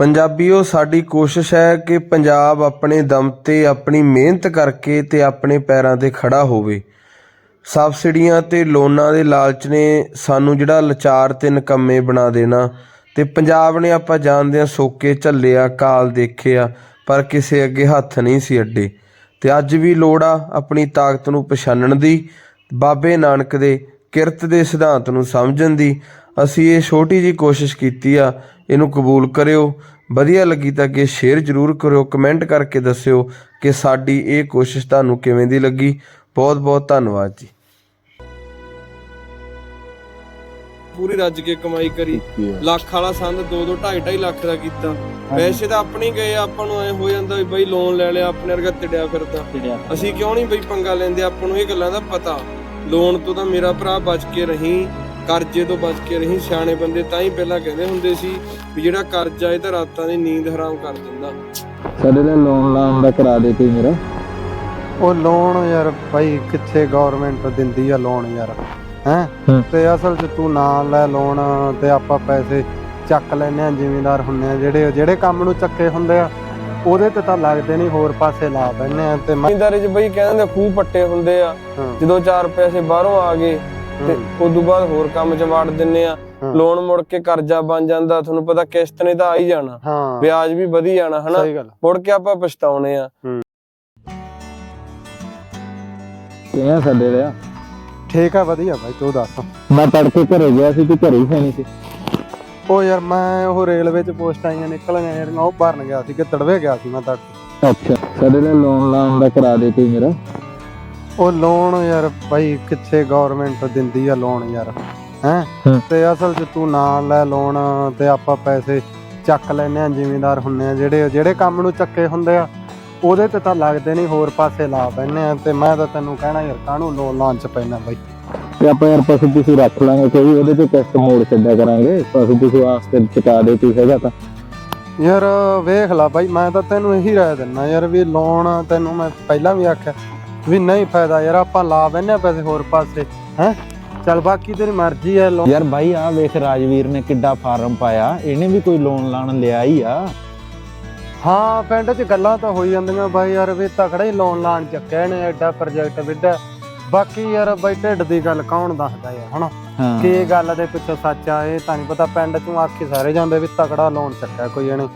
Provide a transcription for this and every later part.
ਪੰਜਾਬੀਓ, ਸਾਡੀ ਕੋਸ਼ਿਸ਼ ਹੈ ਕਿ ਪੰਜਾਬ ਆਪਣੇ ਦਮ ਤੇ ਆਪਣੀ ਮਿਹਨਤ ਕਰਕੇ ਤੇ ਆਪਣੇ ਪੈਰਾਂ ਤੇ ਖੜਾ ਹੋਵੇ। ਸਬਸਿਡੀਆਂ ਤੇ ਲੋਨਾਂ ਦੇ ਲਾਲਚ ਨੇ ਸਾਨੂੰ ਜਿਹੜਾ ਲਾਚਾਰ ਤੇ ਨਕੰਮੇ ਬਣਾ ਦੇਣਾ। ਤੇ ਪੰਜਾਬ ਨੇ ਆਪਾਂ ਜਾਣਦੇ ਹਾਂ ਸੋਕੇ ਝੱਲਿਆ, ਕਾਲ ਦੇਖਿਆ, ਪਰ ਕਿਸੇ ਅੱਗੇ ਹੱਥ ਨਹੀਂ ਸੀ ਅੱਡੇ। ਤੇ ਅੱਜ ਵੀ ਲੋੜ ਆ ਆਪਣੀ ਤਾਕਤ ਨੂੰ ਪਛਾਣਨ ਦੀ, ਬਾਬੇ ਨਾਨਕ ਦੇ ਕਿਰਤ ਦੇ ਸਿਧਾਂਤ ਨੂੰ ਸਮਝਣ ਦੀ। ਅਸੀਂ ਇਹ ਛੋਟੀ ਜੀ ਕੋਸ਼ਿਸ਼ ਕੀਤੀ ਆ ਇਹਨੂੰ ਕਬੂਲ ਕਰਿਓ। ਵਧੀਆ ਲੱਗੀ ਤਾਂ ਅੱਗੇ ਸ਼ੇਅਰ ਜ਼ਰੂਰ ਕਰਿਓ ਕਮੈਂਟ ਕਰਕੇ ਦੱਸਿਓ ਕਿ ਸਾਡੀ ਇਹ ਕੋਸ਼ਿਸ਼ ਤੁਹਾਨੂੰ ਕਿਵੇਂ ਦੀ ਲੱਗੀ। ਬਹੁਤ ਬਹੁਤ ਧੰਨਵਾਦ ਜੀ। ਪੂਰੀ ਰੱਜ ਕੇ ਕਮਾਈ ਕਰੀ। ਲੱਖ ਵਾਲਾ ਸੰਦ 2 2 2.5 2.5 ਲੱਖ ਦਾ ਕੀਤਾ। ਪੈਸੇ ਤਾਂ ਆਪਣੇ ਗਏ ਆਪਾਂ ਨੂੰ ਐ ਹੋ ਜਾਂਦਾ ਵੀ ਬਈ ਲੋਨ ਲੈ ਲਿਆ ਆਪਣੇ ਵਰਗਾ ਟਿੜਿਆ ਫਿਰਦਾ। ਅਸੀਂ ਕਿਉਂ ਨਹੀਂ ਬਈ ਪੰਗਾ ਲੈਂਦੇ ਆਪਾਂ ਨੂੰ ਇਹ ਗੱਲਾਂ ਦਾ ਪਤਾ। ਲੋਨ ਤੋਂ ਤਾਂ ਮੇਰਾ ਭਰਾ ਬਚ ਕੇ ਰਹੀਂ। ਕਰਜ਼ੇ ਤੋਂ ਬਚ ਕੇ ਰਹੀਂ ਸਿਆਣੇ ਬੰਦੇ ਤਾਂ ਹੀ ਪਹਿਲਾਂ ਕਹਿੰਦੇ ਹੁੰਦੇ ਸੀ ਵੀ ਜਿਹੜਾ ਕਰਜ਼ਾ ਇਹ ਤਾਂ ਰਾਤਾਂ ਦੀ ਨੀਂਦ ਹਰਾਮ ਕਰ ਦਿੰਦਾ। ਸਾਡੇ ਲਈ ਲੋਨ ਲਾਉਣ ਦਾ ਕਰਾ ਦੇ ਤੂੰ ਮੇਰਾ ਉਹ ਲੋਨ ਯਾਰ ਭਾਈ ਕਿੱਥੇ ਗਵਰਨਮੈਂਟ ਦਿੰਦੀ ਆ ਲੋਨ ਯਾਰ ਹੈ। ਤੇ ਅਸਲ 'ਚ ਤੂੰ ਨਾ ਲੈ ਲੋਨ ਤੇ ਆਪਾਂ ਪੈਸੇ ਚੱਕ ਲੈਨੇ ਆ ਜ਼ਿਮੀਂਦਾਰ ਹੁੰਨੇ ਆ ਜਿਹੜੇ ਜਿਹੜੇ ਕੰਮ ਨੂੰ ਚੱਕੇ ਹੁੰਦੇ ਆ ਉਹਦੇ ਤੇ ਤਾਂ ਲੱਗਦੇ ਨਹੀਂ ਹੋਰ ਪਾਸੇ ਲਾ ਬੈਨੇ ਆ ਤੇ ਜ਼ਿਮੀਂਦਾਰੀ 'ਚ ਬਈ ਕਹਿੰਦੇ ਖੂਹ ਪੱਟੇ ਹੁੰਦੇ ਆ ਜਦੋਂ ਚਾਰ ਪੈਸੇ ਬਾਹਰੋਂ ਆ ਗਏ ਤੇ ਉਸ ਤੋਂ ਬਾਅਦ ਹੋਰ ਕੰਮ 'ਚ ਵਾੜ ਦਿੰਨੇ ਆ। ਲੋਨ ਮੁੜ ਕੇ ਕਰਜ਼ਾ ਬਣ ਜਾਂਦਾ ਤੁਹਾਨੂੰ ਪਤਾ ਕਿਸ਼ਤ ਨੇ ਤਾਂ ਆ ਹੀ ਜਾਣਾ। ਵਿਆਜ ਵੀ ਵਧੀ ਜਾਣਾ ਹਨਾ? ਸਹੀ ਗੱਲ। ਮੁੜ ਕੇ ਆਪਾਂ ਪਛਤਾਉਣੇ ਆ। ਕਿਵੇਂ ਸਾਡੇ ਲਿਆ ਠੀਕ ਆ ਵਧੀਆ ਭਾਈ ਤੂੰ ਦੱਸ। ਮੈਂ ਤੜਕੇ ਘਰੇ ਗਿਆ ਸੀ ਤੂੰ ਘਰੇ ਹੀ ਨਹੀਂ ਸੀ। ਉਹ ਯਾਰ ਮੈਂ ਉਹ ਰੇਲਵੇ 'ਚ ਪੋਸਟ ਆਈਆਂ ਨਿਕਲ ਗਈਆਂ ਯਾਰ ਉਹ ਭਰਨ ਗਿਆ ਸੀ ਕਿ ਤੜਵੇ ਗਿਆ ਸੀ ਮੈਂ ਤੜਕੇ। ਅੱਛਾ ਸਾਡੇ ਲਈ ਲੋਨ ਲਾਉਣ ਦਾ ਕਰਾ ਦੇ ਤੂੰ ਮੇਰਾ ਉਹ ਲੋਨ ਯਾਰ ਭਾਈ ਕਿੱਥੇ ਗਵਰਨਮੈਂਟ ਦਿੰਦੀ ਆ ਲੋਨ ਯਾਰ ਹੈ। ਤੇ ਅਸਲ 'ਚ ਤੂੰ ਨਾ ਲੈ ਲੋਨ ਤੇ ਆਪਾਂ ਪੈਸੇ ਚੱਕ ਲੈਨੇ ਆ ਜ਼ਿਮੀਂਦਾਰ ਹੁੰਨੇ ਆ ਜਿਹੜੇ ਜਿਹੜੇ ਕੰਮ ਨੂੰ ਚੱਕੇ ਹੁੰਦੇ ਆ ਉਹਦੇ ਤੇ ਤਾਂ ਲੱਗਦੇ ਨਹੀਂ ਹੋਰ ਪਾਸੇ ਲਾ ਬੈਨੇ ਆ। ਤੇ ਮੈਂ ਤਾਂ ਤੈਨੂੰ ਕਹਿਣਾ ਯਾਰ ਕਾਹਨੂੰ ਲੋਨ ਲਾਉਣ ਚ ਪੈਣਾ ਬਾਈ? ਤੇ ਆਪਾਂ ਯਾਰ ਪਸ਼ੂ ਪਸ਼ੂ ਰੱਖ ਲਾਂਗੇ ਕੋਈ ਉਹਦੇ ਤੇ ਕਿਸ਼ਤ ਮੋੜ ਛੱਡਿਆ ਕਰਾਂਗੇ। ਪਸ਼ੂ ਪਸ਼ੂ ਵਾਸਤੇ ਚੁਕਾ ਦੇ ਤੂੰ ਹੈਗਾ ਤਾਂ। ਯਾਰ ਵੇਖ ਲੈ ਬਾਈ ਮੈਂ ਤਾਂ ਤੈਨੂੰ ਇਹੀ ਰਾਏ ਦਿੰਨਾ ਯਾਰ ਵੀ ਲੋਨ ਤੈਨੂੰ ਮੈਂ ਪਹਿਲਾਂ ਵੀ ਆਖਿਆ ਵੀ ਨਹੀਂ ਫਾਇਦਾ ਯਾਰ ਆਪਾਂ ਲਾ ਬੈਨੇ ਪੈਸੇ ਹੋਰ ਪਾਸੇ ਹੈ? ਚੱਲ ਬਾਕੀ ਤੇਰੀ ਮਰਜ਼ੀ ਹੈ ਲੋਨ ਯਾਰ ਭਾਈ ਆ ਵੇਖ ਰਾਜਵੀਰ ਨੇ ਕਿੱਡਾ ਫਾਰਮ ਪਾਇਆ ਇਹਨੇ ਵੀ ਕੋਈ ਲੋਨ ਲਾਣ ਲਿਆ ਹੀ ਆ। ਹਾਂ ਪਿੰਡ 'ਚ ਗੱਲਾਂ ਤਾਂ ਹੋਈ ਜਾਂਦੀਆਂ ਬਾਈ ਯਾਰ ਵੀ ਤਕੜਾ ਹੀ ਲੋਨ ਲਾਣ ਚੱਕਿਆ ਨੇ ਐਡਾ ਪ੍ਰੋਜੈਕਟ ਵਿੱਢਾ ਬਾਕੀ ਯਾਰ ਬਾਈ ਢਿੱਡ ਦੀ ਗੱਲ ਕੌਣ ਦੱਸਦਾ ਯਾਰ ਹਨਾ? ਕਿ ਇਹ ਗੱਲ ਦੇ ਪਿੱਛੇ ਸੱਚ ਆ ਇਹ ਤਾਂ ਨਹੀਂ ਪਤਾ ਪਿੰਡ 'ਚੋਂ ਆਖੀ ਸਾਰੇ ਜਾਂਦੇ ਵੀ ਤਕੜਾ ਲੋਨ ਚੱਕਿਆ ਕੋਈ ਇਹਨੇ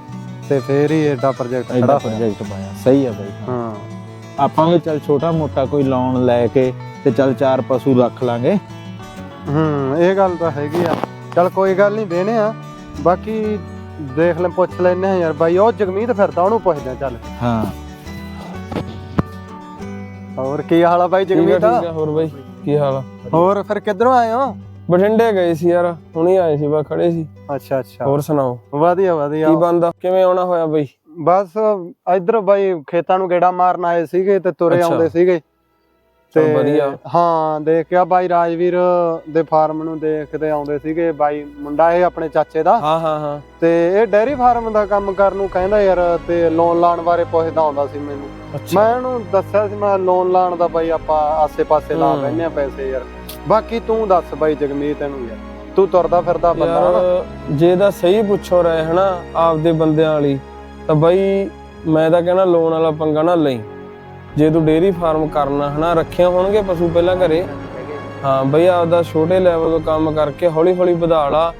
ਤੇ ਫੇਰ ਹੀ ਐਡਾ ਪ੍ਰੋਜੈਕਟ ਖੜਾ ਹੋਇਆ। ਪ੍ਰੋਜੈਕਟ ਪਾਇਆ। ਸਹੀ ਆ ਭਾਈ ਹਾਂ। ਆਪਾਂ ਵੀ ਚੱਲ ਛੋਟਾ ਮੋਟਾ ਕੋਈ ਲੋਨ ਲੈ ਕੇ ਤੇ ਚੱਲ ਚਾਰ ਪਸ਼ੂ ਰੱਖ ਲਾਂਗੇ। ਹੂੰ ਇਹ ਗੱਲ ਤਾਂ ਹੈਗੀ ਆ। ਚਲ ਕੋਈ ਗੱਲ ਨਹੀਂ ਦੇਣੇ ਆ। ਬਾਕੀ ਦੇਖ ਲੈ ਪੁੱਛ ਲੈਨੇ ਆ ਯਾਰ। ਬਾਈ ਉਹ ਜਗਮੀਤ ਫਿਰਦਾ ਉਹਨੂੰ ਪੁੱਛਦੇ ਆ ਚੱਲ। ਹਾਂ। ਹੋਰ ਕੀ ਹਾਲ ਆ ਬਾਈ ਠੀਕ ਆ ਜਗਮੀਤ ਠੀਕ ਆ ਹੋਰ ਬਈ ਕੀ ਹਾਲ ਆ? ਹੋਰ ਫਿਰ ਕਿੱਧਰੋਂ ਆਏ ਹੋ? ਬਠਿੰਡੇ ਗਏ ਸੀ ਯਾਰ ਹੁਣੀ ਆਏ ਸੀ ਬਾ ਖੜੇ ਸੀ। ਅੱਛਾ ਅੱਛਾ। ਹੋਰ ਸੁਣਾਓ? ਵਧੀਆ ਵਧੀਆ। ਕੀ ਬੰਦਾ ਕਿਵੇਂ ਆਉਣਾ ਹੋਇਆ ਬਈ? ਬਸ ਇਧਰ ਬਾਈ ਖੇਤਾਂ ਨੂੰ ਗੇੜਾ ਮਾਰਨ ਆਏ ਸੀਗੇ ਤੇ ਤੁਰੇ ਅੱਛਾ। ਆਉਂਦੇ ਸੀਗੇ। ਚੱਲ ਵਧੀਆ। ਹਾਂ ਦੇਖਿਆ ਬਾਈ ਰਾਜਵੀਰ ਦੇ ਫਾਰਮ ਨੂੰ ਦੇਖਦੇ ਆਉਂਦੇ ਸੀਗੇ। ਬਾਈ ਮੁੰਡਾ ਇਹ ਆਪਣੇ ਚਾਚੇ ਦਾ। ਹਾਂ ਹਾਂ ਹਾਂ। ਤੇ ਇਹ ਡੈਰੀ ਫਾਰਮ ਦਾ ਕੰਮ ਕਰਨ ਨੂੰ ਕਹਿੰਦਾ ਯਾਰ ਤੇ ਲੋਨ ਲਾਣ ਬਾਰੇ ਪੁੱਛਦਾ ਆਉਂਦਾ ਸੀ ਮੈਨੂੰ। ਮੈਂ ਉਹਨੂੰ ਦੱਸਿਆ ਸੀ ਮੈਂ ਲੋਨ ਲਾਣ ਦਾ ਬਾਈ ਆਪਾਂ ਆਸੇ-ਪਾਸੇ ਲਾ ਹੂੰ। ਲੈਨੇ ਆ ਪੈਸੇ ਯਾਰ। ਬਾਕੀ ਤੂੰ ਦੱਸ ਬਾਈ ਜਗਮੀਤ ਇਹਨੂੰ ਯਾਰ। ਤੂੰ ਤੁਰਦਾ ਫਿਰਦਾ ਬੰਦਾ ਯਾਰ ਜੇ ਦਾ ਸਹੀ ਪੁੱਛੋ ਰਹੇ ਹਨਾ ਆਪਦੇ ਬੰਦਿਆਂ ਵਾਲੀ। ਤਾਂ ਬਈ ਮੈਂ ਤਾਂ ਕਹਿੰਦਾ ਲੋਨ ਵਾਲਾ ਪੰਗਾ ਨਾ ਲਈ। ਜੇ ਤੂੰ ਡੇਰੀ ਫਾਰਮ ਕਰਨਾ ਹਨਾ ਰੱਖਿਆ ਹੋਣਗੇ ਪਸ਼ੂ ਪਹਿਲਾਂ ਘਰੇ। ਹਾਂ ਬਈ ਆਪਦਾ ਛੋਟੇ ਲੈਵਲ ਤੋਂ ਕੰਮ ਕਰਕੇ ਹੌਲੀ ਹੌਲੀ ਵਧਾ ਲਾ।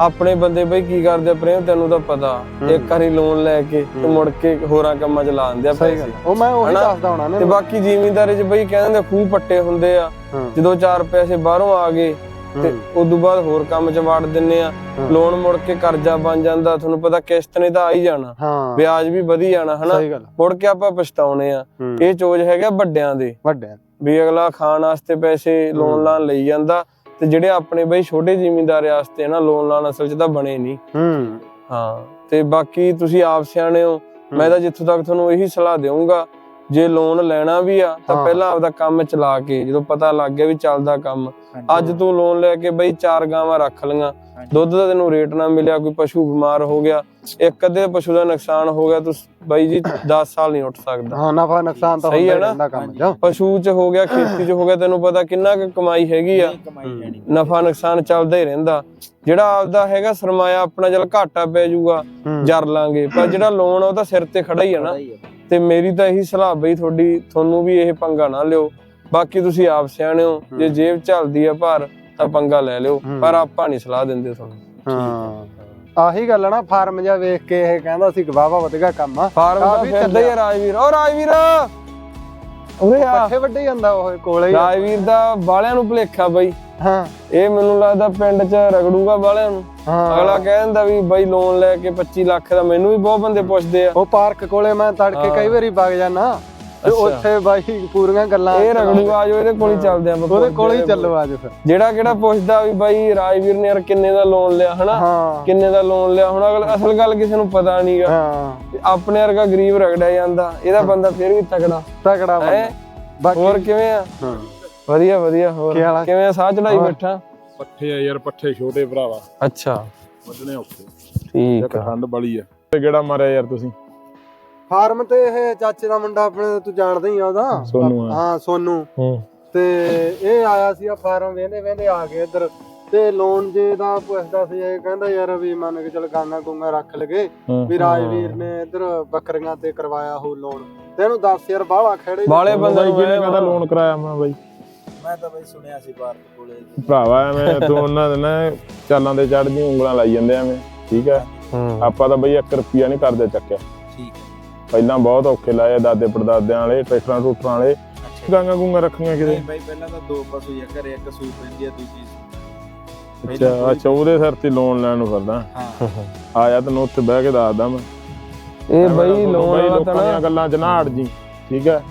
ਆਪਣੇ ਬੰਦੇ ਬਈ ਕੀ ਕਰਦੇ ਪ੍ਰੇਮ ਤੈਨੂੰ ਤਾਂ ਪਤਾ। ਇੱਕ ਵਾਰੀ ਲੋਨ ਲੈ ਕੇ ਤੇ। ਮੁੜ ਕੇ ਹੋਰਾਂ ਕੰਮਾਂ 'ਚ ਲਾ ਦਿੰਦੇ ਆ ਸਹੀ ਪੈਸੇ। ਗੱਲ ਉਹ ਮੈਂ ਉਹੀ? ਦੱਸਦਾ ਹੋਣਾ ਤੇ ਬਾਕੀ ਜ਼ਿਮੀਂਦਾਰੀ 'ਚ ਬਈ ਕਹਿੰਦੇ ਖੂਹ ਪੱਟੇ ਹੁੰਦੇ ਆ। ਜਦੋਂ ਚਾਰ ਪੈਸੇ ਬਾਹਰੋਂ ਆ ਗਏ ਤੇ ਤੋਂ ਬਾਅਦ ਹੋਰ ਕੰਮ 'ਚ ਵਾੜ ਦਿੰਨੇ ਆ। ਲੋਨ ਮੁੜ ਕੇ ਕਰਜ਼ਾ ਬਣ ਜਾਂਦਾ ਤੁਹਾਨੂੰ ਪਤਾ ਕਿਸ਼ਤ ਨੇ ਤਾਂ ਆ ਹੀ ਜਾਣਾ। ਵਿਆਜ ਵੀ ਵਧੀ ਜਾਣਾ ਹਨਾ? ਮੁੜ ਕੇ ਆਪਾਂ ਪਛਤਾਉਣੇ ਆ। ਇਹ ਚੋਜ ਹੈਗਾ ਵੱਡਿਆਂ ਦੇ। ਵੱਡੇ ਵੀ ਅਗਲਾ ਖਾਣ ਵਾਸਤੇ ਪੈਸੇ ਲੋਨ। ਲਾਣ ਲਈ ਜਾਂਦਾ ਤੇ ਜਿਹੜੇ ਆਪਣੇ ਬਈ ਛੋਟੇ ਜ਼ਿਮੀਂਦਾਰ ਵਾਸਤੇ ਨਾ ਲੋਨ ਲਾਣ ਅਸਲ 'ਚ ਤਾਂ ਬਣੇ ਨਹੀਂ। ਹੂੰ। ਹਾਂ ਤੇ ਬਾਕੀ ਤੁਸੀਂ ਆਪ ਸਿਆਣੇ ਹੋ। ਮੈਂ ਤਾਂ ਜਿੱਥੋਂ ਤੱਕ ਤੁਹਾਨੂੰ ਇਹੀ ਸਲਾਹ ਦੇਵਾਂਗਾ ਜੇ ਲੋਨ ਲੈਣਾ ਵੀ ਆ ਤਾਂ। ਪਹਿਲਾਂ ਆਪਦਾ ਕੰਮ ਚਲਾ ਕੇ ਜਦੋਂ ਪਤਾ ਲੱਗ ਗਿਆ ਵੀ ਚੱਲਦਾ ਕੰਮ ਅੱਜ ਤੂੰ ਲੋਨ ਲੈ ਕੇ ਬਈ ਚਾਰ ਗਾਵਾਂ ਰੱਖ ਲਈਆਂ। ਦੁੱਧ ਦਾ ਤੈਨੂੰ ਰੇਟ ਨਾ ਮਿਲਿਆ ਕੋਈ ਪਸ਼ੂ ਬਿਮਾਰ ਹੋ ਗਿਆ ਇੱਕ ਅੱਧੇ ਪਸ਼ੂ ਦਾ ਨੁਕਸਾਨ ਹੋ ਗਿਆ ਤੂੰ ਬਾਈ ਜੀ 10 ਸਾਲ ਨਹੀਂ ਉੱਠ ਸਕਦਾ। ਹਾਂ ਨਫਾ ਨੁਕਸਾਨ ਤਾਂ ਹੁੰਦਾ ਹੈ ਕੰਮ 'ਚ। ਪਸ਼ੂ 'ਚ ਹੋ ਗਿਆ ਖੇਤੀ 'ਚ ਹੋ ਗਿਆ ਤੈਨੂੰ ਪਤਾ ਕਿੰਨਾ ਕੁ ਕਮਾਈ ਹੈਗੀ ਆ। ਨਫਾ ਨੁਕਸਾਨ ਚੱਲਦਾ ਹੀ ਰਹਿੰਦਾ। ਜਿਹੜਾ ਆਪਦਾ ਹੈਗਾ ਸਰਮਾਇਆ ਆਪਣਾ ਚਲ ਘਾਟਾ ਪੈ ਜਾਊਗਾ। ਜਰ ਲਾਂਗੇ। ਪਰ ਜਿਹੜਾ ਲੋਨ ਉਹ ਤਾਂ ਸਿਰ ਤੇ ਖੜਾ ਹੀ ਆ ਨਾ। ਤੇ ਮੇਰੀ ਤਾਂ ਇਹੀ ਸਲਾਹ ਬਈ ਤੁਹਾਡੀ ਤੁਹਾਨੂੰ ਵੀ ਇਹ ਪੰਗਾ ਨਾ ਲਿਓ। ਬਾਕੀ ਤੁਸੀਂ ਆਪ ਸਿਆਣੇ ਹੋ ਜੇ ਜੇਬ ਝਲਦੀ ਆ ਭਾਰ ਤਾਂ ਪੰਗਾ ਲੈ ਲਿਓ। ਪਰ ਆਪਾਂ ਨਹੀਂ ਸਲਾਹ ਦਿੰਦੇ ਤੁਹਾਨੂੰ। ਹਾਂ। ਆਹੀ ਗੱਲ ਆ ਨਾ ਫਾਰਮ ਜਿਹਾ ਵੇਖ ਕੇ ਇਹ ਕਹਿੰਦਾ ਸੀ ਕਿ ਵਾਵਾ ਵਧੀਆ ਕੰਮ ਆ। ਫਾਰਮ ਦਾ ਫਿਰਦਾ ਹੀ ਰਾਜਵੀਰ। ਓ ਰਾਜਵੀਰ! ਉਰੇ ਆ। ਪੱਠੇ ਵੱਡੇ ਜਾਂਦਾ ਉਹ ਕੋਲੇ ਹੀ। ਰਾਜਵੀਰ ਦਾ ਬਾਲਿਆਂ ਨੂੰ ਭੁਲੇਖਾ ਬਈ। ਹਾਂ। ਇਹ ਮੈਨੂੰ ਲੱਗਦਾ ਪਿੰਡ 'ਚ ਰਗੜੂਗਾ ਬਾਲਿਆਂ ਨੂੰ। ਹਾਂ। ਅਗਲਾ ਕਹਿ ਦਿੰਦਾ ਵੀ ਬਾਈ ਲੋਨ ਲੈ ਕੇ 25 ਲੱਖ ਦਾ ਮੈਨੂੰ ਵੀ ਬਹੁਤ ਬੰਦੇ ਪੁੱਛਦੇ ਆ। ਉਹ ਪਾਰਕ ਕੋਲੇ ਮੈਂ ਤੜਕੇ। ਕਈ ਵਾਰੀ ਵਗ ਜਾਣਾ ਤੇ। ਉੱਥੇ ਬਾਈ ਪੂਰੀਆਂ ਗੱਲਾਂ ਇਹ ਰਗੜੂਗਾ ਆਜੋ ਇਹਦੇ ਕੋਲ ਹੀ ਚੱਲਦੇ ਆ ਆਪਾਂ ਉਹਦੇ ਕੋਲੇ ਹੀ। ਚੱਲੋ ਅੱਜ ਫਿਰ। ਜਿਹੜਾ ਕਿਹੜਾ ਪੁੱਛਦਾ ਵੀ ਬਾਈ ਰਾਜਵੀਰ ਨੇ ਯਾਰ ਕਿੰਨੇ ਦਾ ਲੋਨ ਲਿਆ ਹਨਾ? ਕਿੰਨੇ ਦਾ ਲੋਨ ਲਿਆ? ਹੁਣ ਅਗਲ ਅਸਲ ਗੱਲ ਕਿਸੇ ਨੂੰ ਪਤਾ ਨਹੀਂਗਾ। ਹਾਂ। ਆਪਣੇ ਵਰਗਾ ਗਰੀਬ ਰਗੜਿਆ ਜਾਂਦਾ ਇਹਦਾ ਬੰਦਾ ਫਿਰ ਵੀ ਤਕੜਾ। ਤਕੜਾ ਬੰਦਾ। ਹੈ? ਬਾਕੀ ਹੋਰ ਕਿਵੇਂ ਆ? ਹਾਂ। ਵਧੀਆ ਵਧੀਆ ਹੋਰ? ਕਿਵੇਂ ਆ? ਸਾਹ ਚੜਾਈ? ਬੈਠਾ? ਪੱਠੇ ਆ ਯਾਰ ਪੱਠੇ ਛੋਟੇ ਭਰਾਵਾ। ਅੱਛਾ। ਵੱਢਣੇ ਔਖੇ। ਠੀਕ ਆ। ਠੰਡ ਬੜੀ ਆ। ਤੇ ਕਿਹੜਾ ਮਾਰਿਆ ਯਾਰ ਤੁਸੀਂ? ਫਾਰਮ ਤੇ ਇਹ ਚਾਚੇ ਦਾ ਮੁੰਡਾ ਆਪਣੇ ਤੂੰ ਜਾਣਦਾ ਹੀ ਆ ਉਹਦਾ? ਸੋਨੂੰ ਆ। ਹਾਂ ਸੋਨੂ। ਹੂੰ। ਤੇ ਇਹ ਆਇਆ ਸੀ ਆ ਫਾਰਮ ਵੇਂਦੇ ਵੇਂਦੇ ਆ ਕੇ ਇੱਧਰ। ਤੇ ਲੋਨ ਜੇ ਦਾ ਪੁੱਛਦਾ ਸੀ ਇਹ ਕਹਿੰਦਾ ਯਾਰ ਵੀ ਮੰਨ ਕੇ ਚਲ ਗਾਣਾ ਗੁੰਗਾ ਰੱਖ ਲਗੇ। ਵੀ ਰਾਜਵੀਰ ਨੇ ਇੱਧਰ ਬੱਕਰੀਆਂ ਤੇ ਕਰਵਾਇਆ ਹੋ ਲੋਨ ਤੇ ਇਹਨੂੰ ਦੱਸ ਯਾਰ ਬਾਹਲਾ ਖੜੇ ਬਾਲੇ ਬੰਦੇ ਬਾਈ ਨੂੰ ਕਿਹਨੇ ਕਹਦਾ ਲੋਨ ਕਰਾਇਆ ਮੈਂ ਬਾਈ? ਮੈਂ ਤਾਂ ਬਈ ਸੁਣਿਆ ਸੀ ਭਾਰਤ ਕੋਲੇ। ਭਰਾਵਾ ਐਵੇਂ ਤੂੰ ਉਹਨਾਂ ਦੇ ਨਾ ਚਾਲਾਂ ਦੇ ਚੜ੍ਹਦੀਆਂ ਉਂਗਲਾਂ ਲਾਈ ਜਾਂਦੇ ਐਵੇਂ ਠੀਕ ਹੈ? ਆਪਾਂ ਤਾਂ ਬਈ 1 ਰੁਪਿਆ ਨਹੀਂ ਕਰਦੇ ਚੱਕਿਆ ਪਹਿਲਾਂ ਬਹੁਤ ਔਖੇ ਲਾਏ ਦਾਦੇ ਪੜਦਾਦਿਆਂ ਵਾਲੇ ਟਰੈਕਟਰਾਂ ਟੂਟਰਾਂ ਵਾਲੇ। ਗਾਂਗਾ ਗੁੰਗਾ ਰੱਖੀਆਂ ਕਿਤੇ। ਨਹੀਂ ਬਾਈ ਪਹਿਲਾਂ ਤਾਂ ਦੋ ਪਸ਼ੂ ਜਾਂ ਘਰੇ ਇੱਕ ਸੂਪ ਪੈਂਦੀ ਆ ਦੂਜੀ ਅੱਛਾ ਅੱਛਾ ਉਹਦੇ ਸਿਰ ਤੇ ਲੋਨ ਲੈਣ ਨੂੰ ਫਿਰਦਾ। ਹਾਂ। ਆਇਆ ਤੈਨੂੰ ਉੱਥੇ ਬਹਿ ਕੇ ਦੱਸਦਾ ਮੈਂ। ਇਹ ਬਈ ਲੋਨ ਵਾਲਾ ਤਾਂ ਲੋਕਾਂ ਦੀਆਂ ਨਾ ਗੱਲਾਂ 'ਚ ਨਾ ਅੜ ਜੀ ਠੀਕ ਹੈ?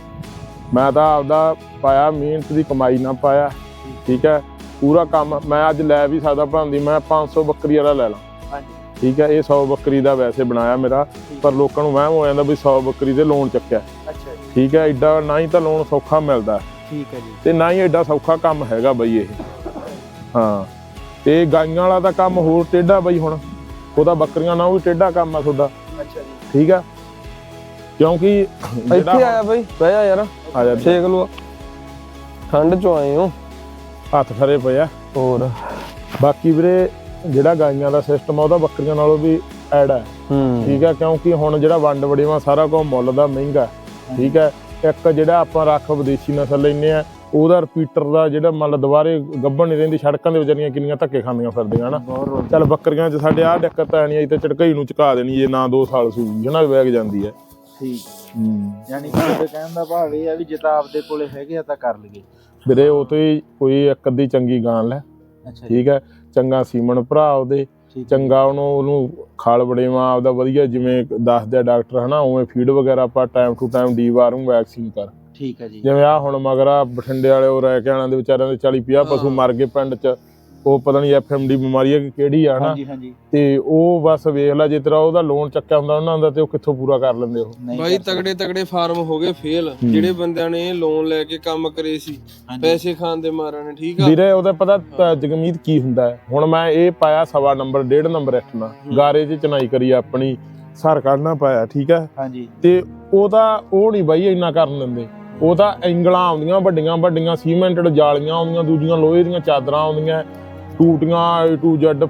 ਮੈਂ ਤਾਂ ਆਪਦਾ ਪਾਇਆ ਮਿਹਨਤ ਦੀ ਕਮਾਈ ਨਾ ਪਾਇਆ ਠੀਕ ਹੈ? ਪੂਰਾ ਕੰਮ ਮੈਂ ਅੱਜ ਲੈ ਵੀ ਸਕਦਾ ਭਾਂਦੀ ਮੈਂ 500 ਬੱਕਰੀ ਵਾਲਾ ਲੈ ਲਾਂ। ਠੀਕ ਹੈ ਇਹ 100 ਬੱਕਰੀ ਦਾ ਵੈਸੇ ਬਣਾਇਆ ਮੇਰਾ ਪਰ ਲੋਕਾਂ ਨੂੰ ਵਹਿਮ ਹੋ ਜਾਂਦਾ ਵੀ 100 ਬੱਕਰੀ ਦੇ ਲੋਨ ਚੱਕਿਆ। ਅੱਛਾ ਜੀ। ਠੀਕ ਹੈ ਐਡਾ ਨਾ ਹੀ ਤਾਂ ਲੋਨ ਸੌਖਾ ਮਿਲਦਾ। ਠੀਕ ਹੈ ਜੀ। ਤੇ ਨਾ ਹੀ ਐਡਾ ਸੌਖਾ ਕੰਮ ਹੈਗਾ ਬਈ ਇਹ। ਹਾਂ ਤੇ ਗਾਈਆਂ ਵਾਲਾ ਤਾਂ ਕੰਮ ਹੋਰ ਟੇਢਾ ਬਈ ਹੁਣ। ਉਹਦਾ ਬੱਕਰੀਆਂ ਨਾਲ ਵੀ ਟੇਢਾ ਕੰਮ ਆ ਤੁਹਾਡਾ। ਅੱਛਾ ਜੀ। ਠੀਕ ਆ ਕਿਉਂਕਿ ਇੱਥੇ ਆਇਆ ਬਈ ਬਹਿ ਜਾ ਯਾਰ। ਆ ਜਾ। ਛੇਕ ਲੋ ਠੰਡ ਚੋਂ ਆਏ ਹੋ। ਹੱਥ ਖਰੇ ਪਏ ਆ। ਹੋਰ। ਬਾਕੀ ਵੀਰੇ ਜਿਹੜਾ ਗਾਈਆਂ ਦਾ ਸਿਸਟਮ ਆ ਉਹਦਾ ਬੱਕਰੀਆਂ ਨਾਲੋਂ ਵੀ ਐਡ ਹੈ। ਠੀਕ ਹੈ ਕਿਉਂਕਿ ਹੁਣ ਜਿਹੜਾ ਵੰਡ ਵੜੇਵਾ ਸਾਰਾ ਕੁਝ ਮੁੱਲ ਦਾ ਮਹਿੰਗਾ। ਠੀਕ ਹੈ ਇੱਕ ਜਿਹੜਾ ਆਪਾਂ ਰੱਖ ਵਿਦੇਸ਼ੀ ਨਸਲ ਲੈਨੇ ਆ ਉਹਦਾ ਰਿਪੀਟਰ ਦਾ ਜਿਹੜਾ ਮੰਨ ਦੁਬਾਰੇ ਗੱਭਣ ਨਹੀਂ ਰਹਿੰਦੀ ਸੜਕਾਂ ਦੇ ਵਿਚਾਰੀਆਂ ਕਿੰਨੀਆਂ ਧੱਕੇ ਖਾਂਦੀਆਂ ਫਿਰਦੀਆਂ ਹਨਾ। ਚੱਲ ਬੱਕਰੀਆਂ 'ਚ ਸਾਡੇ ਆਹ ਦਿੱਕਤ ਆ ਨਹੀਂ ਅਜੇ ਤਾਂ ਝਟਕਈ ਨੂੰ ਚੁਕਾ ਦੇਣੀ ਜੇ ਨਾ 2 ਸਾਲ ਸੂਈ ਹਨਾ ਵੇਗ ਜਾਂਦੀ ਹੈ ਠੀਕ। ਯਾਨੀ ਕਿ ਤੁਹਾਡੇ ਕਹਿਣ ਦਾ ਭਾਵ ਇਹ ਆ ਵੀ ਜੇ ਤਾਂ ਆਪਦੇ ਕੋਲੇ ਹੈਗੇ ਆ ਤਾਂ ਕਰ ਲਈਏ। ਵੀਰੇ ਉਹ ਤੋਂ ਹੀ ਕੋਈ ਇੱਕ ਅੱਧੀ ਚੰਗੀ ਗਾਂ ਲੈ। ਠੀਕ ਹੈ ਚੰਗਾ ਸੀਮਨ ਭਰਾ ਉਹਦੇ। ਚੰਗਾ ਉਹਨੂੰ ਉਹਨੂੰ ਖਾਲ ਬੜੇਵਾ ਆਪਦਾ ਵਧੀਆ ਜਿਵੇਂ ਦੱਸਦੇ ਡਾਕਟਰ ਹਨਾ ਉਵੇਂ ਫੀਡ ਵਗੈਰਾ ਆਪਾਂ time to time deworm vaccine ਕਰ। ਠੀਕ ਹੈ ਜੀ। ਜਿਵੇਂ ਆ ਹੁਣ ਮਗਰਾ ਬਠਿੰਡੇ ਵਾਲੇ ਉਹ ਰਹਿ ਕੇ ਆਣਾ ਦੇ ਵਿਚਾਰਿਆਂ ਦੇ 40 50 ਪਸ਼ੂ ਮਰ ਗਏ ਪਿੰਡ 'ਚ। ਉਹ ਪਤਾ ਨਹੀਂ ਐਫਐਮਡੀ ਬਿਮਾਰੀ ਹੈ ਕਿ ਕਿਹੜੀ ਆ ਹਨਾ ਹਾਂਜੀ ਹਾਂਜੀ। ਤੇ ਉਹ ਬਸ ਵੇਖ ਲੈ ਜੇ ਤੇਰਾ ਉਹਦਾ ਲੋਨ ਚੱਕਿਆ ਹੁੰਦਾ ਉਹਨਾਂ ਦਾ ਤੇ ਉਹ ਕਿੱਥੋਂ ਪੂਰਾ ਕਰ ਲੈਂਦੇ ਉਹ। ਨਹੀਂ ਬਾਈ। ਤਗੜੇ ਤਗੜੇ ਫਾਰਮ ਹੋ ਗਏ ਫੇਲ। ਜਿਹੜੇ ਬੰਦਿਆਂ ਨੇ ਲੋਨ ਲੈ ਕੇ ਕੰਮ ਕਰੇ ਸੀ ਪੈਸੇ ਖਾਣ ਦੇ ਮਾਰਾਂ ਨੇ ਠੀਕ ਆ? ਵੀਰੇ ਉਹਦਾ ਪਤਾ ਤ- ਜਗਮੀਤ ਕੀ ਹੁੰਦਾ ਹੈ। ਹੁਣ ਮੈਂ ਇਹ ਪਾਇਆ ਸਵਾ ਨੰਬਰ ਡੇਢ ਨੰਬਰ ਇੱਟਣਾ ਗਾਰੇ 'ਚ ਚਨਾਈ ਕਰੀ ਆਪਣੀ ਸਰ ਕੱਢਣਾ ਪਾਇਆ ਠੀਕ ਹੈ? ਹਾਂਜੀ। ਤੇ ਉਹਦਾ ਉਹ ਨਹੀਂ ਬਾਈ ਇੰਨਾ ਕਰਨ ਦਿੰਦੇ। ਉਹ ਤਾਂ ਐਂਗਲਾਂ ਆਉਂਦੀਆਂ ਵੱਡੀਆਂ ਵੱਡੀਆਂ ਸੀਮੈਂਟਡ ਜਾਲੀਆਂ ਆਉਂਦੀਆਂ ਦੂਜੀਆਂ ਲੋਹੇ ਦੀਆਂ ਚਾਦਰਾਂ ਆਉਂਦੀਆਂ। ਟੂਟੀਆਂ A to Z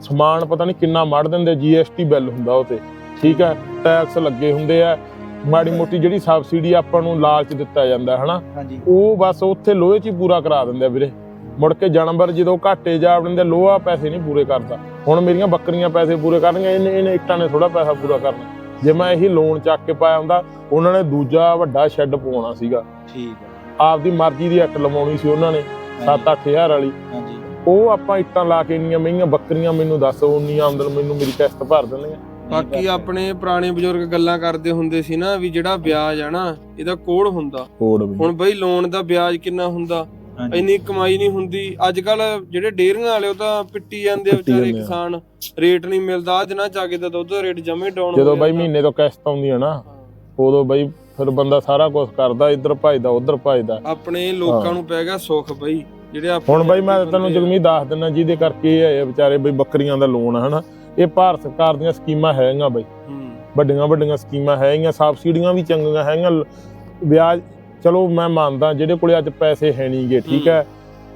ਸਮਾਨ ਪਤਾ ਨਹੀਂ ਕਿੰਨਾ ਮੜ ਦਿੰਦੇ GST ਬਿੱਲ ਹੁੰਦਾ ਉਹ ਤੇ। ਠੀਕ ਹੈ? ਟੈਕਸ ਲੱਗੇ ਹੁੰਦੇ ਆ। ਮਾੜੀ ਮੋਟੀ ਜਿਹੜੀ ਸਬਸਿਡੀ ਆਪਾਂ ਨੂੰ ਲਾਲਚ ਦਿੱਤਾ ਜਾਂਦਾ ਹੈ ਹਨਾ ਉਹ ਬਸ ਉੱਥੇ ਲੋਹੇ 'ਚ ਹੀ ਪੂਰਾ ਕਰਾ ਦਿੰਦੇ ਆ ਵੀਰੇ। ਮੁੜ ਕੇ ਜਾਨਵਰ ਜਦੋਂ ਘਾਟੇ ਜਾ ਵੜਦੇ ਲੋਹਾ ਪੈਸੇ ਨਹੀਂ ਪੂਰੇ ਕਰਦਾ। ਹੁਣ ਮੇਰੀਆਂ ਬੱਕਰੀਆਂ ਪੈਸੇ ਪੂਰੇ ਕਰਨਗੀਆਂ ਇਹਨੇ ਇਹਨੇ ਇੱਟਾਂ ਨੇ ਥੋੜਾ ਪੈਸਾ ਪੂਰਾ ਕਰਨਾ। ਜੇ ਮੈਂ ਇਹੀ ਲੋਨ ਚੱਕ ਕੇ ਪਾਇਆ ਹੁੰਦਾ ਉਹਨਾਂ ਨੇ ਦੂਜਾ ਵੱਡਾ ਸ਼ੈੱਡ ਪਵਾਉਣਾ ਸੀਗਾ। ਠੀਕ ਹੈ ਆਪਦੀ ਮਰਜ਼ੀ ਦੀ ਇੱਟ ਲਵਾਉਣੀ ਸੀ ਉਹਨਾਂ ਨੇ 7-8000 ਵਾਲੀ। ਉਹ ਆਪਾਂ ਇੱਟਾਂ ਲਾ ਕੇ ਇੰਨੀਆਂ ਮਹਿੰਗੀਆਂ ਬੱਕਰੀਆਂ ਮੈਨੂੰ ਦੱਸ ਉਨੀ ਆਮਦਨ ਮੈਨੂੰ ਮੇਰੀ ਕਿਸ਼ਤ ਭਰ ਦਿੰਦੇ ਬਾਕੀ ਆਪਣੇ ਪੁਰਾਣੇ ਬਜ਼ੁਰਗ ਗੱਲਾਂ ਕਰਦੇ ਹੁੰਦੇ ਸੀ ਨਾ ਵੀ ਜਿਹੜਾ ਵਿਆਜ ਆ ਨਾ ਇਹਦਾ ਕੋੜ ਹੁੰਦਾ। ਵੀ। ਹੁਣ ਬਈ ਲੋਨ ਦਾ ਵਿਆਜ ਕਿੰਨਾ ਹੁੰਦਾ? ਇੰਨੀ ਕਮਾਈ ਨਹੀਂ ਹੁੰਦੀ। ਅੱਜ ਕੱਲ ਜਿਹੜੇ ਡੇਅਰੀਆਂ ਵਾਲੇ ਉਹ ਤਾਂ ਪਿੱਟੀ ਜਾਂਦੇ ਆ ਵਿਚਾਰੇ ਆ। ਕਿਸਾਨ। ਰੇਟ ਨਹੀਂ ਮਿਲਦਾ ਅੱਜ ਨਾ ਜਾ ਕੇ ਤਾਂ ਦੁੱਧ ਦਾ ਰੇਟ ਜਮੇ ਡਾਊਨ ਜਦੋਂ ਬਾਈ ਮਹੀਨੇ ਤੋਂ ਕਿਸ਼ਤ ਆਉਂਦੀ ਹੈ ਨਾ ਉਦੋਂ ਬਾਈ ਫਿਰ ਬੰਦਾ ਸਾਰਾ ਕੁਝ ਕਰਦਾ ਇੱਧਰ ਭਜਦਾ ਉੱਧਰ ਭਜਦਾ। ਆਪਣੇ ਲੋਕਾਂ। ਨੂੰ ਪੈ ਗਿਆ ਸੁੱਖ ਬਈ। ਜਿਹੜੇ ਆਪਣੇ ਹੁਣ ਬਾਈ ਮੈਂ ਤੈਨੂੰ ਆ। ਜਗਮੀ ਦੱਸ ਦਿੰਦਾ ਜਿਹਦੇ ਕਰਕੇ ਇਹ ਆਏ ਆ ਵਿਚਾਰੇ ਬਈ ਬੱਕਰੀਆਂ ਦਾ ਲੋਨ ਆ ਹਨਾ। ਇਹ ਭਾਰਤ ਸਰਕਾਰ ਦੀਆਂ ਸਕੀਮਾਂ ਹੈਗੀਆਂ ਬਈ। ਵੱਡੀਆਂ ਵੱਡੀਆਂ ਸਕੀਮਾਂ ਹੈਗੀਆਂ ਸਬਸਿਡੀਆਂ ਵੀ ਚੰਗੀਆਂ ਹੈਗੀਆਂ। ਵਿਆਜ ਚਲੋ ਮੈਂ ਮੰਨਦਾ ਜਿਹੜੇ ਕੋਲੇ ਅੱਜ ਪੈਸੇ ਹੈ ਨਹੀਂਗੇ ਠੀਕ ਹੂੰ।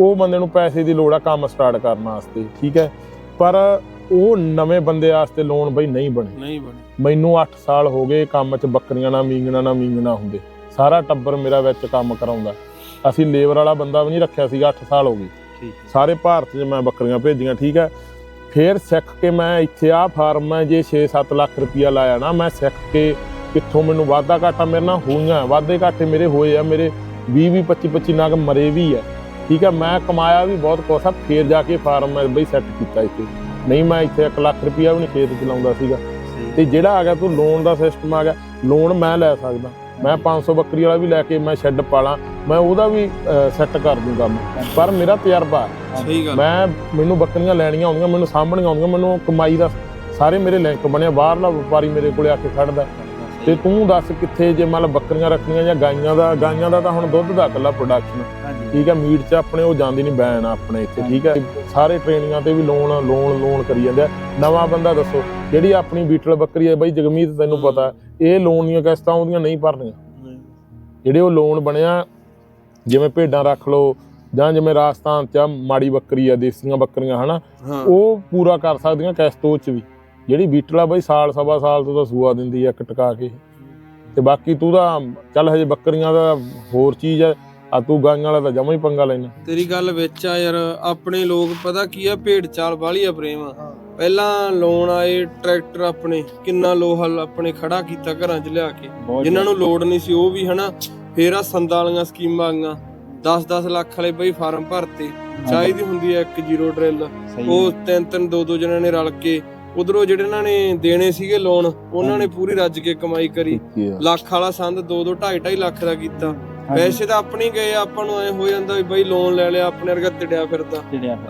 ਉਹ ਬੰਦੇ ਨੂੰ ਪੈਸੇ ਦੀ ਲੋੜ ਆ ਕੰਮ ਸਟਾਰਟ ਕਰਨ ਵਾਸਤੇ ਠੀਕ ਹੈ। ਪਰ ਉਹ ਨਵੇਂ ਬੰਦੇ ਵਾਸਤੇ ਲੋਨ ਬਈ ਨਹੀਂ ਬਣੇ। ਨਹੀਂ ਬਣੇ। ਮੈਨੂੰ 8 ਸਾਲ ਹੋ ਗਏ ਕੰਮ 'ਚ ਬੱਕਰੀਆਂ ਨਾ ਮੀਂਗਣਾ ਨਾ ਮੀਂਗਣਾ ਹੁੰਦੇ। ਸਾਰਾ ਟੱਬਰ ਮੇਰਾ ਵਿੱਚ ਕੰਮ ਕਰਾਉਂਦਾ। ਅਸੀਂ ਲੇਬਰ ਵਾਲਾ ਬੰਦਾ ਵੀ ਨਹੀਂ ਰੱਖਿਆ ਸੀਗਾ 8 ਸਾਲ ਹੋ ਗਏ। ਠੀਕ ਸਾਰੇ ਭਾਰਤ 'ਚ ਮੈਂ ਬੱਕਰੀਆਂ ਭੇਜੀਆਂ ਠੀਕ ਹੈ। ਫਿਰ ਸਿੱਖ ਕੇ ਮੈਂ ਇੱਥੇ ਆ ਫਾਰਮ ਮੈਂ ਜੇ 6-7 ਲੱਖ ਰੁਪਇਆ ਲਾਇਆ ਨਾ ਮੈਂ ਸਿੱਖ ਕੇ ਕਿੱਥੋਂ ਮੈਨੂੰ ਵਾਧਾ ਘਾਟਾ ਮੇਰੇ ਨਾਲ ਹੋਈਆਂ ਵਾਧੇ ਘਾਟੇ ਮੇਰੇ ਹੋਏ ਆ ਮੇਰੇ 20-20 25-25 ਨਗ ਮਰੇ ਵੀ ਆ। ਠੀਕ ਹੈ ਮੈਂ ਕਮਾਇਆ ਵੀ ਬਹੁਤ ਕੁਛ ਆ ਫੇਰ ਜਾ ਕੇ ਫਾਰਮ ਮੈਂ ਬਈ ਸੈੱਟ ਕੀਤਾ ਇੱਥੇ। ਨਹੀਂ ਮੈਂ ਇੱਥੇ 1 ਲੱਖ ਰੁਪਇਆ ਵੀ ਨਹੀਂ ਖੇਤ ਚ ਲਾਉਂਦਾ ਸੀਗਾ। ਤੇ ਜਿਹੜਾ ਆ ਗਿਆ ਤੂੰ ਲੋਨ ਦਾ ਸਿਸਟਮ ਆ ਗਿਆ ਲੋਨ ਮੈਂ ਲੈ ਸਕਦਾ। ਮੈਂ 500 ਬੱਕਰੀ ਵਾਲਾ ਵੀ ਲੈ ਕੇ ਮੈਂ ਸ਼ੈੱਡ ਪਾਲਾਂ ਮੈਂ ਉਹਦਾ ਵੀ ਸੈੱਟ ਕਰ ਦੂੰ ਕੰਮ ਪਰ ਮੇਰਾ ਤਜਰਬਾ। ਸਹੀ ਗੱਲ ਮੈਂ ਮੈਨੂੰ ਬੱਕਰੀਆਂ ਲੈਣੀਆਂ ਆਉਂਦੀਆਂ ਮੈਨੂੰ ਸਾਂਭਣੀਆਂ ਆਉਂਦੀਆਂ ਮੈਨੂੰ ਕਮਾਈ ਦਾ ਸਾਰੇ ਮੇਰੇ ਲਿੰਕ ਬਣਿਆ ਬਾਹਰਲਾ ਵਪਾਰੀ ਮੇਰੇ ਕੋਲੇ ਆ ਕੇ ਖੜਦਾ। ਤੇ ਤੂੰ ਦੱਸ ਕਿੱਥੇ ਜੇ ਮੰਨ ਬੱਕਰੀਆਂ ਰੱਖਣੀਆਂ ਜਾਂ ਗਾਈਆਂ ਦਾ ਗਾਈਆਂ ਦਾ ਤਾਂ ਹੁਣ ਦੁੱਧ ਦਾ ਇਕੱਲਾ ਪ੍ਰੋਡਕਸ਼ਨ ਠੀਕ ਹੈ ਮੀਟ 'ਚ ਆਪਣੇ ਉਹ ਜਾਂਦੀ ਨਹੀਂ ਬੈਨ ਆਪਣੇ ਇੱਥੇ ਠੀਕ ਹੈ। ਸਾਰੇ ਟ੍ਰੇਨਿੰਗਾਂ ਤੇ ਵੀ ਲੋਨ ਲੋਨ ਲੋਨ ਕਰੀ ਜਾਂਦੇ ਨਵਾਂ ਬੰਦਾ ਦੱਸੋ ਜਿਹੜੀ ਆਪਣੀ ਬੀਟਲ ਬੱਕਰੀ ਹੈ ਬਈ ਜਗਮੀਤ ਤੈਨੂੰ। ਪਤਾ ਇਹ ਲੋਨ ਦੀਆਂ ਕਿਸ਼ਤਾਂ ਉਹਦੀਆਂ ਨਹੀਂ ਭਰਨੀਆਂ। ਜਿਹੜੇ ਉਹ ਲੋਨ ਬਣਿਆ ਜਿਵੇਂ ਭੇਡਾਂ ਰੱਖ ਲਓ ਜਾਂ ਜਿਵੇਂ ਰਾਜਸਥਾਨ 'ਚ ਮਾੜੀ ਬੱਕਰੀ ਆ ਦੇਸੀਆਂ ਬੱਕਰੀਆਂ ਹਨਾ? ਉਹ ਪੂਰਾ ਕਰ ਸਕਦੀਆਂ ਉਹ 'ਚ ਵੀ। ਜਿਹੜੀ ਬੀਟਲ ਬਈ ਸਾਲ ਸਵਾ ਸਾਲ ਤੋਂ ਤਾਂ ਸੂਆ ਦਿੰਦੀ ਆ ਇੱਕ ਟਕਾ ਕੇ। ਤੇ ਬਾਕੀ ਤੂੰ ਤਾਂ ਚੱਲ ਹਜੇ ਬੱਕਰੀਆਂ ਦਾ ਹੋਰ ਚੀਜ਼ ਆ ਆ ਤੂੰ ਗਾਈਆਂ ਵਾਲਾ ਤਾਂ ਜਮਾ ਹੀ ਪੰਗਾ ਲੈਣਾ ਤੇਰੀ ਗੱਲ ਵਿੱਚ ਆ ਯਾਰ ਆਪਣੇ ਲੋਕ ਪਤਾ ਕੀ ਆ ਭੇਡ ਚਾਲ ਵਾਲੀ ਆ ਪ੍ਰੇਮ। ਪਹਿਲਾਂ ਲੋਨ ਆਏ ਟਰੈਕਟਰ ਆਪਣੇ ਕਿੰਨਾ ਲੋਹਾ ਆਪਣੇ ਖੜਾ ਕੀਤਾ ਘਰਾਂ 'ਚ ਲਿਆ ਕੇ। ਜਿਨ੍ਹਾਂ ਨੂੰ ਲੋਡ ਨਹੀਂ ਸੀ ਉਹ ਵੀ ਹਨਾ? ਫੇਰ ਆ ਸੰਦਾਂ ਵਾਲੀਆਂ ਸਕੀਮਾਂ ਆਈਆਂ। 10-10 ਲੱਖ ਵਾਲੇ ਬਈ ਫਾਰਮ ਭਰਤੇ। ਚਾਹੀਦੀ ਹੁੰਦੀ ਹੈ ਇੱਕ ਜ਼ੀਰੋ ਡਰਿਲ। ਉਹ ਤਿੰਨ ਤਿੰਨ ਦੋ ਦੋ ਜਣਾਂ ਨੇ ਰਲ ਕੇ ਉਧਰੋਂ ਜਿਹੜੇ ਇਹਨਾਂ ਨੇ ਦੇਣੇ ਸੀਗੇ ਲੋਨ ਉਹਨਾਂ ਨੇ ਪੂਰੀ ਰੱਜ ਕੇ ਕਮਾਈ ਕਰੀ। ਲੱਖ ਵਾਲਾ ਸੰਦ 2 2 2.5 2.5 ਲੱਖ ਦਾ ਕੀਤਾ। ਪੈਸੇ ਤਾਂ ਆਪਣੇ ਗਏ ਆਪਾਂ ਨੂੰ ਐ ਹੋ ਜਾਂਦਾ ਵੀ ਬਈ ਲੋਨ ਲੈ ਲਿਆ ਆਪਣੇ ਵਰਗਾ ਟਿੜਿਆ ਫਿਰਦਾ।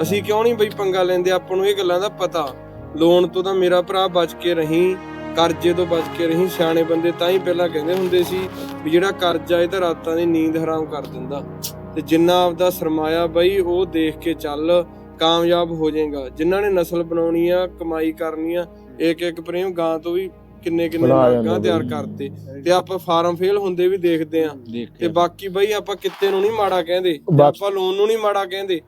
ਅਸੀਂ ਕਿਉਂ ਨਹੀਂ ਬਈ ਪੰਗਾ ਲੈਂਦੇ ਆਪਾਂ ਨੂੰ ਇਹ ਗੱਲਾਂ ਦਾ ਪਤਾ। ਲੋਨ ਤੋਂ ਤਾਂ ਮੇਰਾ ਭਰਾ ਬਚ ਕੇ ਰਹੀਂ। ਕਰਜ਼ੇ ਤੋਂ ਬਚ ਕੇ ਰਹੀਂ ਸਿਆਣੇ ਬੰਦੇ ਤਾਂ ਹੀ ਪਹਿਲਾਂ ਕਹਿੰਦੇ ਹੁੰਦੇ ਸੀ ਵੀ ਜਿਹੜਾ ਕਰਜ਼ਾ ਇਹ ਤਾਂ ਰਾਤਾਂ ਦੀ ਨੀਂਦ ਹਰਾਮ ਕਰ ਦਿੰਦਾ। ਤੇ ਜਿੰਨਾ ਆਪਦਾ ਸਰਮਾਇਆ ਬਈ ਉਹ ਦੇਖ ਕੇ ਚੱਲ ਕਾਮਯਾਬ ਹੋ ਜਾਏਗਾ। ਜਿਨ੍ਹਾਂ ਨੇ ਨਸਲ ਬਣਾਉਣੀ ਆ ਕਮਾਈ ਕਰਨੀ ਆ ਇੱਕ ਇੱਕ ਪ੍ਰੇਮ ਗਾਂ ਤੋਂ ਵੀ ਕਿੰਨੇ ਕਿੰਨੇ ਬਣਾ ਗਾਂ ਜਾਂਦੇ ਤਿਆਰ। ਕਰਤੇ। ਤੇ ਆਪਾਂ ਫਾਰਮ ਫੇਲ ਹੁੰਦੇ ਵੀ ਦੇਖਦੇ ਆ। ਤੇ ਬਾਕੀ ਬਈ ਆਪਾਂ ਕਿੱਤੇ ਨੂੰ ਨਹੀਂ ਮਾੜਾ ਕਹਿੰਦੇ ਆਪਾਂ ਲੋਨ ਨੂੰ ਨਹੀਂ ਮਾੜਾ ਕਹਿੰਦੇ।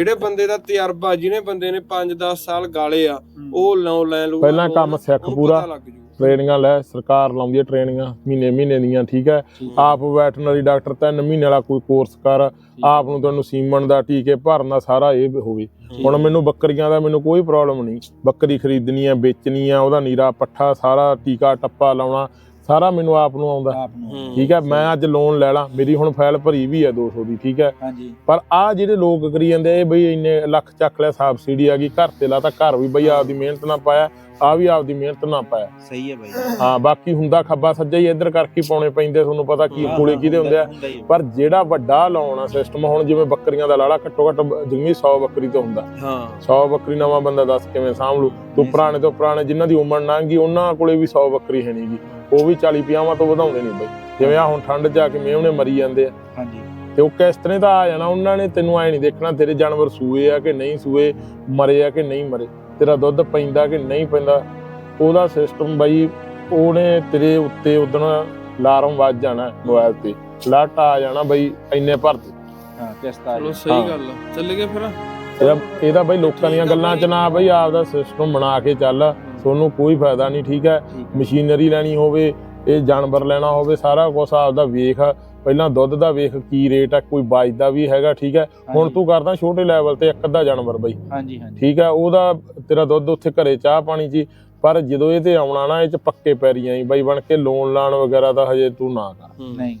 ਜਿਹੜੇ ਬੰਦੇ ਦਾ ਤਜਰਬਾ ਜਿਹਨੇ ਬੰਦੇ ਨੇ 5-10 ਸਾਲ ਗਾਲੇ ਆ ਉਹ ਲੋਨ ਲੈ ਲੂ ਪਹਿਲਾਂ ਕੰਮ ਸਿੱਖ ਪੂਰਾ। ਟ੍ਰੇਨਿੰਗਾਂ ਲੈ ਸਰਕਾਰ ਲਾਉਂਦੀ ਹੈ ਟ੍ਰੇਨਿੰਗਾਂ ਮਹੀਨੇ ਮਹੀਨੇ ਦੀਆਂ ਠੀਕ ਹੈ? ਆਪ ਵੈਟਰਨਰੀ ਡਾਕਟਰ ਤਿੰਨ ਮਹੀਨੇ ਵਾਲਾ ਕੋਈ ਕੋਰਸ ਕਰ ਆਪ ਨੂੰ ਤੈਨੂੰ ਸੀਮਨ ਦਾ ਟੀਕੇ ਭਰਨਾ ਸਾਰਾ ਇਹ ਹੋਵੇ। ਹੁਣ ਮੈਨੂੰ ਬੱਕਰੀਆਂ ਦਾ ਮੈਨੂੰ ਕੋਈ ਪ੍ਰੋਬਲਮ ਨਹੀਂ। ਬੱਕਰੀ ਖਰੀਦਣੀ ਹੈ ਵੇਚਣੀ ਹੈ ਉਹਦਾ ਨੀਰਾ ਪੱਠਾ ਸਾਰਾ ਟੀਕਾ ਟੱਪਾ ਲਾਉਣਾ ਸਾਰਾ ਮੈਨੂੰ ਆਪ ਨੂੰ ਆਉਂਦਾ। ਆਪ ਨੂੰ ਠੀਕ ਹੈ ਮੈਂ ਅੱਜ ਲੋਨ ਲੈ ਲਾਂ। ਮੇਰੀ ਹੁਣ ਫਾਈਲ ਭਰੀ ਵੀ ਹੈ 200 ਦੀ ਠੀਕ ਹੈ। ਹਾਂਜੀ। ਪਰ ਆ ਜਿਹੜੇ ਲੋਕ ਕਰੀ ਜਾਂਦੇ ਇਹ ਬਈ ਇੰਨੇ ਲੱਖ ਚੱਕ ਲਿਆ ਸਬਸਿਡੀ ਆ ਗਈ ਘਰ ਤੇ ਲਾ ਤਾਂ ਘਰ ਵੀ ਬਈ ਆਪਦੀ ਮਿਹਨਤ ਨਾਲ ਪਾਇਆ। ਆ ਵੀ ਆਪਦੀ ਮਿਹਨਤ ਨਾਲ ਪਾਇਆ। ਸਹੀ ਹੈ ਬਾਈ। ਹਾਂ ਬਾਕੀ ਹੁੰਦਾ ਖੱਬਾ ਸੱਜਾ ਹੀ ਇੱਧਰ ਕਰਕੇ ਪਾਉਣੇ ਪੈਂਦੇ ਤੁਹਾਨੂੰ ਪਤਾ ਕੀ ਕੋਲੇ ਕਿਹਦੇ ਹੁੰਦੇ ਆ। ਪਰ ਜਿਹੜਾ ਵੱਡਾ ਲਾਉਣਾ ਸਿਸਟਮ ਹੁਣ ਜਿਵੇਂ ਬੱਕਰੀਆਂ ਦਾ ਲਾਲਾ ਘੱਟੋ ਘੱਟ ਜਿੰਨੀ 100 ਬੱਕਰੀ ਤੋਂ ਹੁੰਦਾ। ਹਾਂ। 100 ਬੱਕਰੀ ਨਵਾਂ ਬੰਦਾ ਦੱਸ ਕਿਵੇਂ ਸਾਂਭ ਲੂ? ਤੂੰ ਪੁਰਾਣੇ ਤੋਂ ਪੁਰਾਣੇ ਜਿਨ੍ਹਾਂ ਦੀ ਉਮਰ ਲੰਘ ਗਈ ਉਹਨਾਂ ਕੋਲੇ ਵੀ 100 ਬੱਕਰੀ ਹੈ ਨਹੀਂਗੀ। ਉਹ ਵੀ 40 50 ਤੋਂ ਵਧਾਉਂਦੇ ਨਹੀਂ ਬਈ। ਜਿਵੇਂ ਆ ਹੁਣ ਠੰਡ ਜਾ ਕੇ ਮੇਵਣੇ ਮਰੀ ਜਾਂਦੇ ਆ। ਹਾਂਜੀ। ਤੇ ਉਹ ਕਿਸ ਤਰ੍ਹਾਂ ਦਾ ਆ ਜਾਣਾ ਉਹਨਾਂ ਨੇ ਤੈਨੂੰ ਐ ਨਹੀਂ ਦੇਖਣਾ ਤੇਰੇ ਜਾਨਵਰ ਸੂਏ ਆ ਕਿ ਨਹੀਂ ਸੂਏ ਮਰੇ ਆ ਕਿ ਨਹੀਂ ਮਰੇ। ਤੇਰਾ ਦੁੱਧ ਪੈਂਦਾ ਕਿ ਨਹੀਂ ਪੈਂਦਾ ਉਹਦਾ ਸਿਸਟਮ ਬਾਈ ਉਹਨੇ ਤੇਰੇ ਉੱਤੇ ਉਦਣ ਅਲਾਰਮ ਵੱਜ ਜਾਣਾ ਮੋਬਾਈਲ ਤੇ ਅਲਰਟ ਆ ਜਾਣਾ ਬਈ ਇੰਨੇ ਭਰ ਦੇ ਹਾਂ ਕਿਸ਼ਤ ਆ ਚਲੋ ਜਾਏ। ਸਹੀ ਹਾਂ। ਗੱਲ ਆ ਚੱਲ ਗਏ ਫਿਰ ਇਹਦਾ ਇਹਦਾ ਬਈ ਲੋਕਾਂ ਦੀਆਂ ਗੱਲਾਂ 'ਚ ਨਾ ਬਈ ਆਪਦਾ ਸਿਸਟਮ ਬਣਾ ਕੇ ਚੱਲ ਤੁਹਾਨੂੰ ਕੋਈ ਫਾਇਦਾ ਨਹੀਂ ਠੀਕ ਹੈ ਠੀਕ ਹੈ। ਮਸ਼ੀਨਰੀ ਲੈਣੀ ਹੋਵੇ ਇਹ ਜਾਨਵਰ ਲੈਣਾ ਹੋਵੇ ਸਾਰਾ ਕੁਝ ਆਪਦਾ ਵੇਖ ਪਹਿਲਾਂ ਦੁੱਧ ਦਾ ਵੇਖ ਕੀ ਰੇਟ ਹੈ ਕੋਈ ਬਾਜਦਾ ਵੀ ਹੈਗਾ ਠੀਕ ਹੈ ਹੁਣ ਤੂੰ ਕਰਦਾ ਛੋਟੇ ਲੈਵਲ ਤੇ ਇੱਕ ਅੱਧਾ ਜਾਨਵਰ ਬਈ। ਹਾਂਜੀ ਹਾਂਜੀ। ਠੀਕ ਹੈ ਉਹਦਾ ਤੇਰਾ ਦੁੱਧ ਉੱਥੇ ਘਰੇ ਚਾਹ ਪਾਣੀ ਜੀ ਪਰ ਜਦੋਂ ਇਹ ਤੇ ਆਉਣਾ ਨਾ ਇਹ ਚ ਪੱਕੇ ਪੈਰੀਆਂ ਹੀ ਬਾਈ ਬਣ ਕੇ ਲੋਨ ਲਾਣ ਵਗੈਰਾ ਦਾ ਹਜੇ ਤੂੰ ਨਾ ਕਰ। ਨਹੀਂ।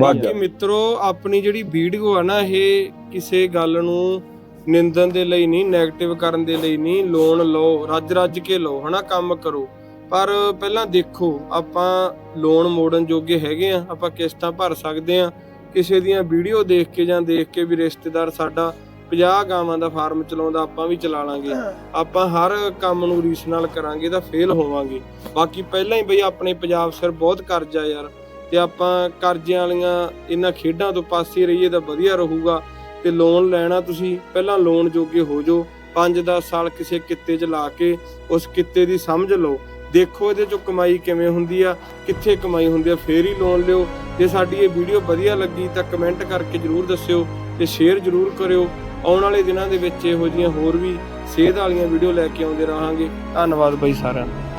ਬਾਕੀ। ਮਿੱਤਰੋ ਆਪਣੀ ਜਿਹੜੀ ਵੀਡੀਓ ਆ ਨਾ ਇਹ ਕਿਸੇ ਗੱਲ ਨੂੰ ਨਿੰਦਣ ਦੇ ਲਈ ਨਹੀਂ 네ਗੇਟਿਵ ਕਰਨ ਦੇ ਲਈ ਨਹੀਂ ਲੋਨ ਲਓ ਰੱਜ ਰੱਜ ਕੇ ਲਓ ਹਨਾ? ਕੰਮ ਕਰੋ। ਪਰ ਪਹਿਲਾਂ ਦੇਖੋ ਆਪਾਂ ਲੋਨ ਮੋੜਨ ਜੋਗੇ ਹੈਗੇ ਆ ਆਪਾਂ ਕਿਸ਼ਤਾਂ ਭਰ ਸਕਦੇ ਆ। ਕਿਸੇ ਦੀਆਂ ਵੀਡੀਓ ਦੇਖ ਕੇ ਜਾਂ ਦੇਖ ਕੇ ਵੀ ਰਿਸ਼ਤੇਦਾਰ ਸਾਡਾ 50 ਗਾਵਾਂ ਦਾ ਫਾਰਮ ਚਲਾਉਂਦਾ ਆਪਾਂ ਵੀ ਚਲਾ ਲਾਂਗੇ। ਆਪਾਂ ਹਰ ਕੰਮ ਨੂੰ ਰੀਸ ਨਾਲ ਕਰਾਂਗੇ ਤਾਂ ਫੇਲ ਹੋਵਾਂਗੇ। ਬਾਕੀ ਪਹਿਲਾਂ ਹੀ ਬਈ ਆਪਣੇ ਪੰਜਾਬ ਸਿਰ ਬਹੁਤ ਕਰਜ਼ਾ ਯਾਰ। ਤੇ ਆਪਾਂ ਕਰਜ਼ਿਆਂ ਵਾਲੀਆਂ ਇਹਨਾਂ ਖੇਡਾਂ ਤੋਂ ਪਾਸੇ ਰਹੀਏ ਤਾਂ ਵਧੀਆ ਰਹੂਗਾ। ਤੇ ਲੋਨ ਲੈਣਾ ਤੁਸੀਂ ਪਹਿਲਾਂ ਲੋਨ ਜੋਗੇ ਹੋ ਜਾਓ। 5-10 ਸਾਲ ਕਿਸੇ ਕਿੱਤੇ 'ਚ ਲਾ ਕੇ ਉਸ ਕਿੱਤੇ ਦੀ ਸਮਝ ਲਓ। ਦੇਖੋ ਇਹਦੇ 'ਚੋਂ ਕਮਾਈ ਕਿਵੇਂ ਹੁੰਦੀ ਆ, ਕਿੱਥੇ ਕਮਾਈ ਹੁੰਦੀ ਆ, ਫੇਰ ਹੀ ਲੋਨ ਲਿਓ। ਜੇ ਸਾਡੀ ਇਹ ਵੀਡੀਓ ਵਧੀਆ ਲੱਗੀ ਤਾਂ ਕਮੈਂਟ ਕਰਕੇ ਜਰੂਰ ਦੱਸਿਓ ਤੇ ਸ਼ੇਅਰ ਜਰੂਰ ਕਰਿਓ। ਆਉਣ ਵਾਲੇ ਦਿਨਾਂ ਦੇ ਵਿੱਚ ਇਹੋ ਜਿਹੀਆਂ ਹੋਰ ਵੀ ਸਿਹਤ ਵਾਲੀਆਂ ਵੀਡੀਓ ਲੈ ਕੇ ਆਉਂਦੇ ਰਹਾਂਗੇ। ਧੰਨਵਾਦ ਬਾਈ ਸਾਰਿਆਂ ਨੂੰ